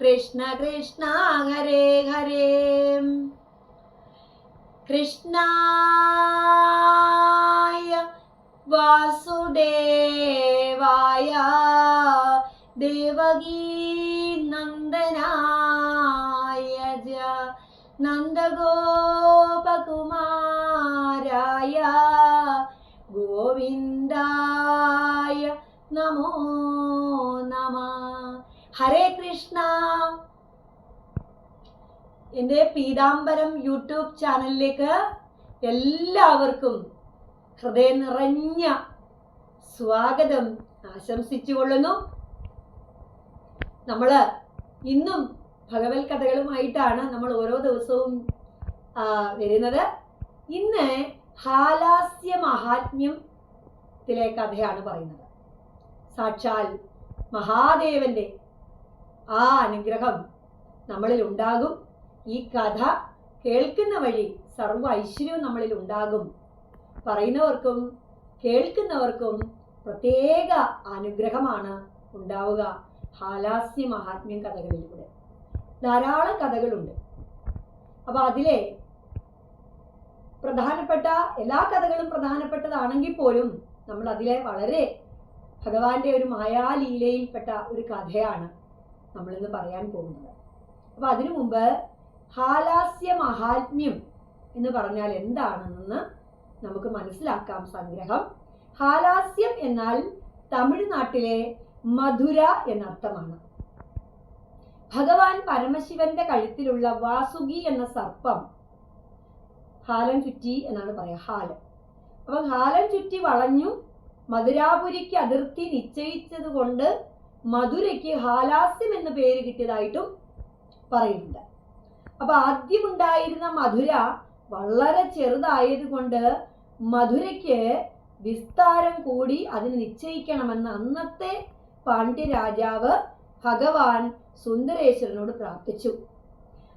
കൃഷ്ണ കൃഷ്ണ ഹരേ ഹരേ. കൃഷ്ണായ വാസുദേവായ ദേവകീ നന്ദനായ നന്ദഗോപകുമാരായ ഗോവിന്ദായ നമ ഹരേ കൃഷ്ണ. എന്റെ പീതാംബരം യൂട്യൂബ് ചാനലിലേക്ക് എല്ലാവർക്കും ഹൃദയം നിറഞ്ഞ സ്വാഗതം. ആശംസിച്ചുകൊള്ളുന്നു. നമ്മൾ ഇന്നും ഭഗവത് കഥകളുമായിട്ടാണ് നമ്മൾ ഓരോ ദിവസവും വരുന്നത്. ഇന്ന് ഹാലാസ്യ മഹാത്മ്യത്തിലെ കഥയാണ് പറയുന്നത്. സാക്ഷാൽ മഹാദേവന്റെ ആ അനുഗ്രഹം നമ്മളിൽ ഉണ്ടാകും. ഈ കഥ കേൾക്കുന്ന വഴി സർവ ഐശ്വര്യവും നമ്മളിൽ ഉണ്ടാകും. പറയുന്നവർക്കും കേൾക്കുന്നവർക്കും പ്രത്യേക അനുഗ്രഹമാണ് ഉണ്ടാവുക. ഹാലാസ്യ മഹാത്മ്യം കഥകളിലൂടെ. ധാരാളം കഥകളുണ്ട്. അപ്പൊ അതിലെ പ്രധാനപ്പെട്ട എല്ലാ കഥകളും പ്രധാനപ്പെട്ടതാണെങ്കിൽ പോലും നമ്മൾ അതിലെ വളരെ ഭഗവാന്റെ ഒരു മായാലീലയിൽപ്പെട്ട ഒരു കഥയാണ്. നമ്മളിന്ന് പറയാൻ പോകുന്നത്. അപ്പൊ അതിനു മുമ്പ് ഹാലാസ്യ മഹാത്മ്യം എന്ന് പറഞ്ഞാൽ എന്താണെന്ന് നമുക്ക് മനസ്സിലാക്കാം സംഗ്രഹം. ഹാലാസ്യം എന്നാൽ തമിഴ്നാട്ടിലെ മധുര എന്നർത്ഥമാണ്. ഭഗവാൻ പരമശിവന്റെ കഴുത്തിലുള്ള വാസുകി എന്ന സർപ്പം ഹാലം ചുറ്റി എന്നാണ് പറയാ ഹാലം. അപ്പൊ ഹാലം ചുറ്റി വളഞ്ഞു മധുരാപുരിക്ക് അതിർത്തി നിശ്ചയിച്ചത് കൊണ്ട് മധുരയ്ക്ക് ഹാലാസ്യം എന്ന പേര് കിട്ടിയതായിട്ടും പറയുന്നുണ്ട്. അപ്പൊ ആദ്യമുണ്ടായിരുന്ന മധുര വളരെ ചെറുതായതുകൊണ്ട് മധുരയ്ക്ക് വിസ്താരം കൂടി അതിന് നിശ്ചയിക്കണമെന്ന് അന്നത്തെ പാണ്ഡ്യരാജാവ് ഭഗവാൻ സുന്ദരേശ്വരനോട് പ്രാർത്ഥിച്ചു.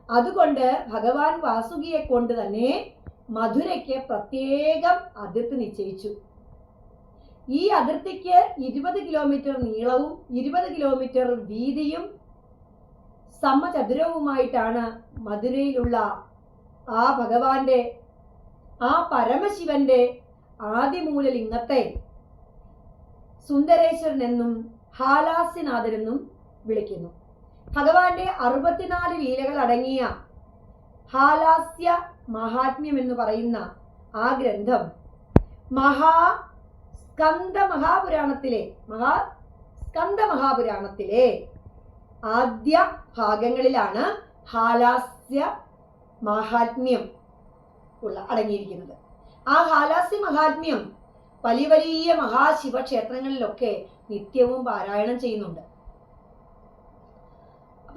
അതുകൊണ്ട് ഭഗവാൻ വാസുകിയെ കൊണ്ട് തന്നെ മധുരയ്ക്ക് പ്രത്യേകം അതിർത്തി നിശ്ചയിച്ചു. ഈ അതിർത്തിക്ക് ഇരുപത് കിലോമീറ്റർ നീളവും ഇരുപത് കിലോമീറ്റർ വീതിയും സമചതുരവുമായിട്ടാണ് മധുരയിലുള്ള ആ ഭഗവാന്റെ ആ പരമശിവന്റെ ആദിമൂലലിംഗത്തെ സുന്ദരേശ്വരൻ എന്നും ഹാലാസ്യനാഥൻ വിളിക്കുന്നു. ഭഗവാന്റെ അറുപത്തിനാല് ലീലകൾ അടങ്ങിയ ഹാലാസ്യ മഹാത്മ്യം എന്ന് പറയുന്ന ആ ഗ്രന്ഥം മഹാ സ്കന്ദ മഹാപുരാണത്തിലെ മഹാ സ്കന്ദ മഹാപുരാണത്തിലെ ആദ്യ ഭാഗങ്ങളിലാണ് ഹാലാസ്യ മഹാത്മ്യം ഉള്ള അടങ്ങിയിരിക്കുന്നത്. ആ ഹാലാസ്യ മഹാത്മ്യം വലിയ വലിയ മഹാശിവക്ഷേത്രങ്ങളിലൊക്കെ നിത്യവും പാരായണം ചെയ്യുന്നുണ്ട്.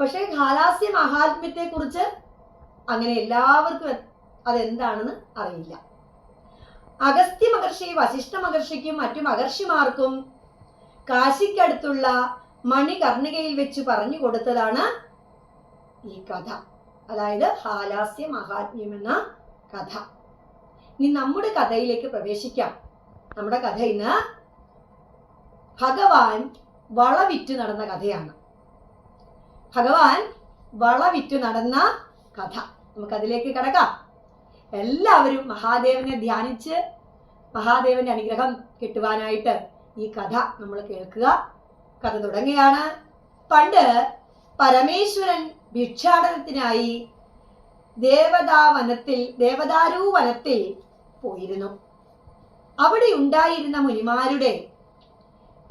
പക്ഷേ ഹാലാസ്യ മഹാത്മ്യത്തെ കുറിച്ച് അങ്ങനെ എല്ലാവർക്കും അതെന്താണെന്ന് അറിയില്ല. അഗസ്ത്യ മഹർഷി വശിഷ്ഠ മഹർഷിക്കും മറ്റു മഹർഷിമാർക്കും കാശിക്കടുത്തുള്ള മണികർണികയിൽ വെച്ച് പറഞ്ഞു കൊടുത്തതാണ് ഈ കഥ. അതായത് ഹാലാസ്യ മഹാത്മ്യം എന്ന കഥ. ഇനി നമ്മുടെ കഥയിലേക്ക് പ്രവേശിക്കാം. നമ്മുടെ കഥ ഇന്ന് ഭഗവാൻ വളവിറ്റ് നടന്ന കഥയാണ്. ഭഗവാൻ വളവിറ്റ് നടന്ന കഥ. നമുക്കതിലേക്ക് കിടക്കാം. എല്ലാവരും മഹാദേവനെ ധ്യാനിച്ച് മഹാദേവന്റെ അനുഗ്രഹം കിട്ടുവാനായിട്ട് ഈ കഥ നമ്മൾ കേൾക്കുക. കഥ തുടങ്ങുകയാണ്. പണ്ട് പരമേശ്വരൻ ഭിക്ഷാടനത്തിനായി ദേവതാവനത്തിൽ ദേവദാരു വനത്തിൽ പോയിരുന്നു. അവിടെ ഉണ്ടായിരുന്ന മുനിമാരുടെ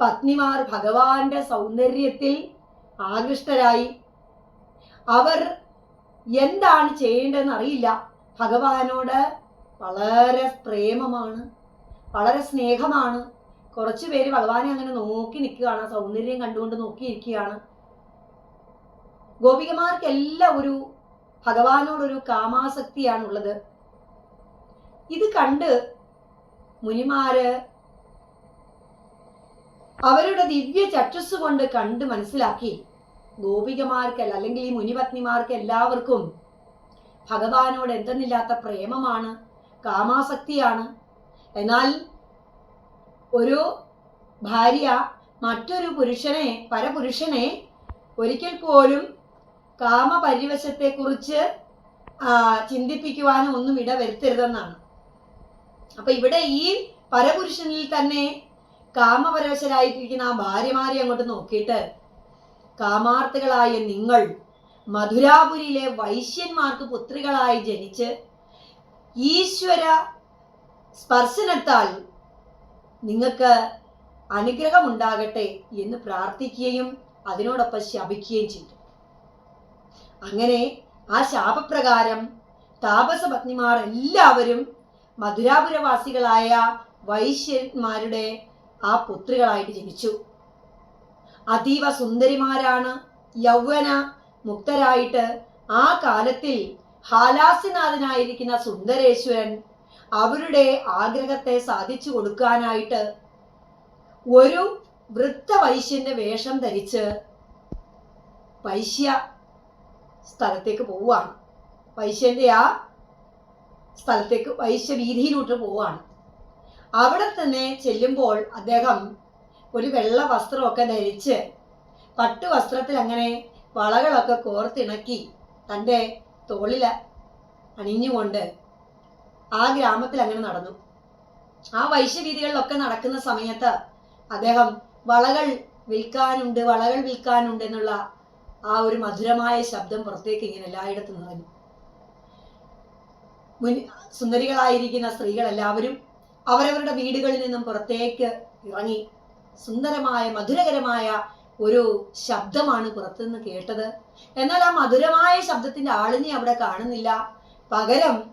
പത്നിമാർ ഭഗവാന്റെ സൗന്ദര്യത്തിൽ ആകൃഷ്ടരായി. അവർ എന്താണ് ചെയ്യേണ്ടതെന്ന് അറിയില്ല. ഭഗവാനോട് വളരെ പ്രേമമാണ് വളരെ സ്നേഹമാണ്. കുറച്ചു പേര് ഭഗവാനെ അങ്ങനെ നോക്കി നിൽക്കുകയാണ് സൗന്ദര്യം കണ്ടുകൊണ്ട് നോക്കിയിരിക്കുകയാണ്. ഗോപികമാർക്കെല്ലാം ഒരു ഭഗവാനോടൊരു കാമാസക്തിയാണുള്ളത്. ഇത് കണ്ട് മുനിമാര് അവരുടെ ദിവ്യ ചക്ഷസ് കൊണ്ട് കണ്ട് മനസ്സിലാക്കി. ഗോപികമാർക്കല്ല അല്ലെങ്കിൽ ഈ മുനിപത്നിമാർക്ക് എല്ലാവർക്കും ഭഗവാനോട് എന്തെന്നില്ലാത്ത പ്രേമമാണ് കാമാസക്തിയാണ്. എന്നാൽ ഒരു ഭാര്യ മറ്റൊരു പുരുഷനെ പരപുരുഷനെ ഒരിക്കൽ പോലും കാമപരിവശത്തെക്കുറിച്ച് ചിന്തിപ്പിക്കുവാനും ഒന്നും ഇടവരുത്തരുതെന്നാണ് അപ്പൊ ഇവിടെ ഈ പരപുരുഷനിൽ തന്നെ കാമപരവശരായിട്ടിരിക്കുന്ന ആ ഭാര്യമാരെ അങ്ങോട്ട് നോക്കിയിട്ട് കാമാർത്ഥികളായ നിങ്ങൾ മധുരാപുരിയിലെ വൈശ്യന്മാർക്ക് പുത്രികളായി ജനിച്ച് ഈശ്വര സ്പർശനത്താൽ നിങ്ങൾക്ക് അനുഗ്രഹമുണ്ടാകട്ടെ എന്ന് പ്രാർത്ഥിക്കുകയും അതിനോടൊപ്പം ശപിക്കുകയും ചെയ്തു. അങ്ങനെ ആ ശാപപ്രകാരം താപസ പത്നിമാർ എല്ലാവരും മധുരാപുരവാസികളായ വൈശ്യന്മാരുടെ ആ പുത്രികളായിട്ട് ജനിച്ചു. അതീവ സുന്ദരിമാരാണ് യൗവന മുക്തരായിട്ട് ആ കാലത്തിൽ ഹാലാസ്യനാഥനായിരിക്കുന്ന സുന്ദരേശ്വരൻ അവരുടെ ആഗ്രഹത്തെ സാധിച്ചു കൊടുക്കാനായിട്ട് ഒരു വൃദ്ധവൈശ്യന്റെ വേഷം ധരിച്ച് വൈശ്യ സ്ഥലത്തേക്ക് പോവുകയാണ്. വൈശ്യന്റെ ആ സ്ഥലത്തേക്ക് വൈശ്യ വീതിയിലോട്ട് പോവുകയാണ്. അവിടെ തന്നെ ചെല്ലുമ്പോൾ അദ്ദേഹം ഒരു വെള്ള വസ്ത്രമൊക്കെ ധരിച്ച് പട്ടുവസ്ത്രത്തിൽ അങ്ങനെ വളകളൊക്കെ കോർത്തിണക്കി തന്റെ തോളിൽ അണിഞ്ഞുകൊണ്ട് ആ ഗ്രാമത്തിൽ അങ്ങനെ നടന്നു. ആ വൈശ്യവീതികളിലൊക്കെ നടക്കുന്ന സമയത്ത് അദ്ദേഹം വളകൾ വിൽക്കാനുണ്ട് വളകൾ വിൽക്കാനുണ്ട് എന്നുള്ള ആ ഒരു മധുരമായ ശബ്ദം പുറത്തേക്ക് ഇങ്ങനെ എല്ലായിടത്തും നിറഞ്ഞു. മുൻ സുന്ദരികളായിരിക്കുന്ന സ്ത്രീകൾ എല്ലാവരും അവരവരുടെ വീടുകളിൽ നിന്നും പുറത്തേക്ക് ഇറങ്ങി. സുന്ദരമായ മധുരകരമായ ഒരു ശബ്ദമാണ് പുറത്തുനിന്ന് കേട്ടത്. എന്നാൽ ആ മധുരമായ ശബ്ദത്തിന്റെ ആളിനെ അവിടെ കാണുന്നില്ല. പകരം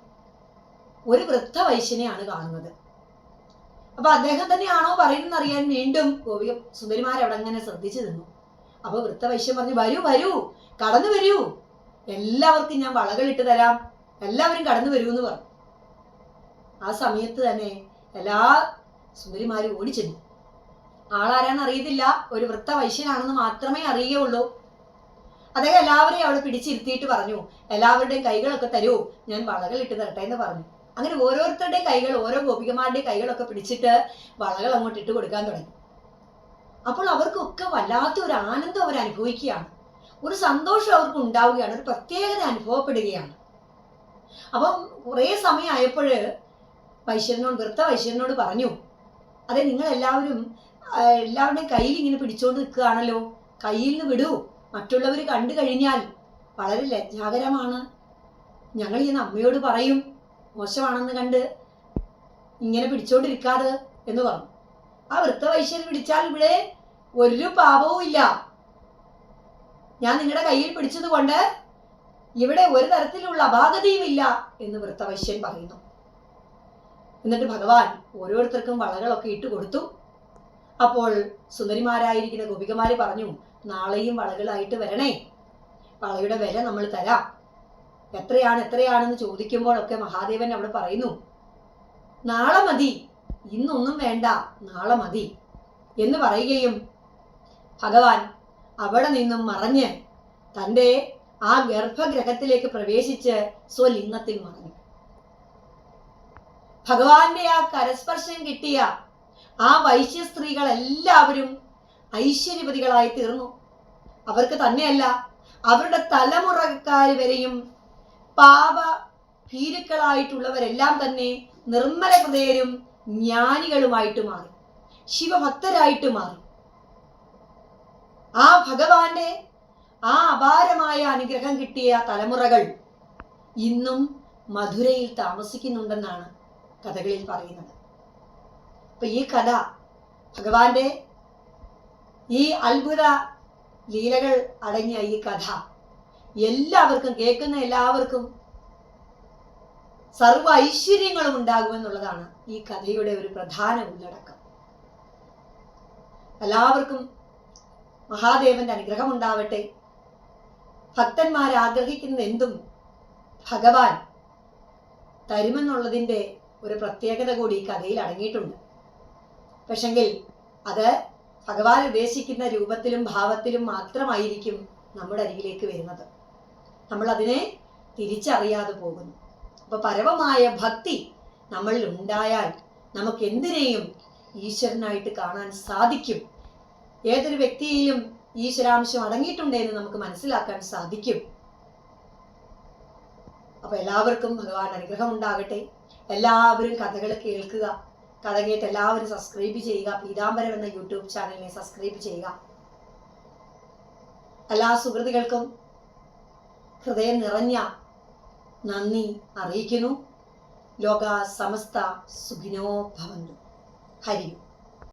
ഒരു വൃദ്ധ വൈശ്യനെയാണ് കാണുന്നത്. അപ്പൊ അദ്ദേഹം തന്നെയാണോ പറയുന്നത് അറിയാൻ വീണ്ടും ഗോപിക സുന്ദരിമാർ അവിടെ അങ്ങനെ ശ്രദ്ധിച്ചു നിന്നു. അപ്പൊ വൃദ്ധ വൈശ്യം പറഞ്ഞു വരൂ വരൂ കടന്നു വരൂ. എല്ലാവർക്കും ഞാൻ വളകൾ ഇട്ട് തരാം. എല്ലാവരും കടന്നു വരൂ എന്ന് പറഞ്ഞു. ആ സമയത്ത് തന്നെ എല്ലാ സുന്ദരിമാരും ഓടിച്ചെന്നു. ആളാരാന്ന് അറിയത്തില്ല. ഒരു വൃത്ത വൈശ്യനാണെന്ന് മാത്രമേ അറിയുകയുള്ളൂ. അദ്ദേഹം എല്ലാവരെയും അവിടെ പിടിച്ചിരുത്തിയിട്ട് പറഞ്ഞു എല്ലാവരുടെയും കൈകളൊക്കെ തരൂ ഞാൻ വളകൾ ഇട്ട് തരട്ടെ എന്ന് പറഞ്ഞു. അങ്ങനെ ഓരോരുത്തരുടെയും കൈകൾ ഓരോ ഗോപികമാരുടെയും കൈകളൊക്കെ പിടിച്ചിട്ട് വളകൾ അങ്ങോട്ട് ഇട്ട് കൊടുക്കാൻ തുടങ്ങി. അപ്പോൾ അവർക്കൊക്കെ വല്ലാത്ത ഒരു ആനന്ദം അവർ അനുഭവിക്കുകയാണ്. ഒരു സന്തോഷം അവർക്ക് ഉണ്ടാവുകയാണ് ഒരു പ്രത്യേകത അനുഭവപ്പെടുകയാണ്. അപ്പം കുറേ സമയമായപ്പോൾ വൈശ്വരനോട് വൃത്ത വൈശ്വരനോട് പറഞ്ഞു അതെ ആ, എല്ലാവരുടെയും കയ്യിൽ ഇങ്ങനെ പിടിച്ചോണ്ട് നിൽക്കുകയാണല്ലോ. കയ്യിൽ നിന്ന് വിടൂ. മറ്റുള്ളവർ കണ്ടു കഴിഞ്ഞാൽ വളരെ ലജ്ജാകരമാണ്. ഞങ്ങൾ ഈ അമ്മയോട് പറയും മോശമാണെന്ന് കണ്ട് ഇങ്ങനെ പിടിച്ചോണ്ടിരിക്കാതെ എന്ന് പറഞ്ഞു. ആ വൃത്തവൈശ്യൻ പിടിച്ചാൽ ഇവിടെ ഒരു പാപവും ഇല്ല. ഞാൻ നിങ്ങളുടെ കയ്യിൽ പിടിച്ചത് കൊണ്ട് ഇവിടെ ഒരു തരത്തിലുള്ള അപാകതയും ഇല്ല എന്ന് വൃത്തവൈശ്യൻ പറയുന്നു. എന്നിട്ട് ഭഗവാൻ ഓരോരുത്തർക്കും വളകളൊക്കെ ഇട്ട് കൊടുത്തു. അപ്പോൾ സുന്ദരിമാരായിരിക്കുന്ന ഗോപികമാര് പറഞ്ഞു നാളെയും വളകളായിട്ട് വരണേ. വളയുടെ വില നമ്മൾ തരാം. എത്രയാണ് എത്രയാണെന്ന് ചോദിക്കുമ്പോഴൊക്കെ മഹാദേവൻ അവിടെ പറയുന്നു നാളെ മതി. ഇന്നൊന്നും വേണ്ട. നാളെ മതി. എന്ന് പറയുകയും ഭഗവാൻ അവിടെ നിന്നും മറഞ്ഞ് തന്റെ ആ ഗർഭഗ്രഹത്തിലേക്ക് പ്രവേശിച്ച് സ്വലിംഗത്തിൽ മറഞ്ഞു. ഭഗവാന്റെ ആ കരസ്പർശം കിട്ടിയ ആ വൈശ്യ സ്ത്രീകൾ എല്ലാവരും ഐശ്വര്യവതികളായി തീർന്നു. അവർക്ക് തന്നെയല്ല അവരുടെ തലമുറക്കാർ വരെയും പാപ ഭീരുക്കളായിട്ടുള്ളവരെല്ലാം തന്നെ നിർമ്മല ഹൃദയരും ജ്ഞാനികളുമായിട്ട് മാറി ശിവഭക്തരായിട്ട് മാറി. ആ ഭഗവാന്റെ ആ അപാരമായ അനുഗ്രഹം കിട്ടിയ തലമുറകൾ ഇന്നും മധുരയിൽ താമസിക്കുന്നുണ്ടെന്നാണ് കഥകളിൽ പറയുന്നത്. അപ്പൊ ഈ കഥ ഭഗവാന്റെ ഈ അത്ഭുത ലീലകൾ അടങ്ങിയ ഈ കഥ എല്ലാവർക്കും കേൾക്കുന്ന എല്ലാവർക്കും സർവ ഐശ്വര്യങ്ങളും ഉണ്ടാകുമെന്നുള്ളതാണ് ഈ കഥയുടെ ഒരു പ്രധാന ഉള്ളടക്കം. എല്ലാവർക്കും മഹാദേവന്റെ അനുഗ്രഹം ഉണ്ടാവട്ടെ. ഭക്തന്മാർ ആഗ്രഹിക്കുന്ന എന്തും ഭഗവാൻ തരുമെന്നുള്ളതിന്റെ ഒരു പ്രത്യേകത കൂടി ഈ കഥയിൽ അടങ്ങിയിട്ടുണ്ട്. പക്ഷെങ്കിൽ അത് ഭഗവാൻ ഉദ്ദേശിക്കുന്ന രൂപത്തിലും ഭാവത്തിലും മാത്രമായിരിക്കും നമ്മുടെ അരികിലേക്ക് വരുന്നത്. നമ്മൾ അതിനെ തിരിച്ചറിയാതെ പോകുന്നു. അപ്പൊ പരമമായ ഭക്തി നമ്മളിൽ ഉണ്ടായാൽ നമുക്ക് എന്തിനേയും ഈശ്വരനായിട്ട് കാണാൻ സാധിക്കും. ഏതൊരു വ്യക്തിയിലും ഈശ്വരാംശം അടങ്ങിയിട്ടുണ്ട് എന്ന് നമുക്ക് മനസ്സിലാക്കാൻ സാധിക്കും. അപ്പൊ എല്ലാവർക്കും ഭഗവാൻ അനുഗ്രഹം ഉണ്ടാകട്ടെ. എല്ലാവരും കഥകൾ കേൾക്കുക. കഥ കേട്ട് എല്ലാവരും സബ്സ്ക്രൈബ് ചെയ്യുക. പീതാംബരം എന്ന യൂട്യൂബ് ചാനലിനെ സബ്സ്ക്രൈബ് ചെയ്യുക. എല്ലാ സുഹൃത്തുക്കൾക്കും ഹൃദയം നിറഞ്ഞ നന്ദി അറിയിക്കുന്നു. ലോക സമസ്ത സുഖിനോ ഭവന്തു. ഹരി ഓം.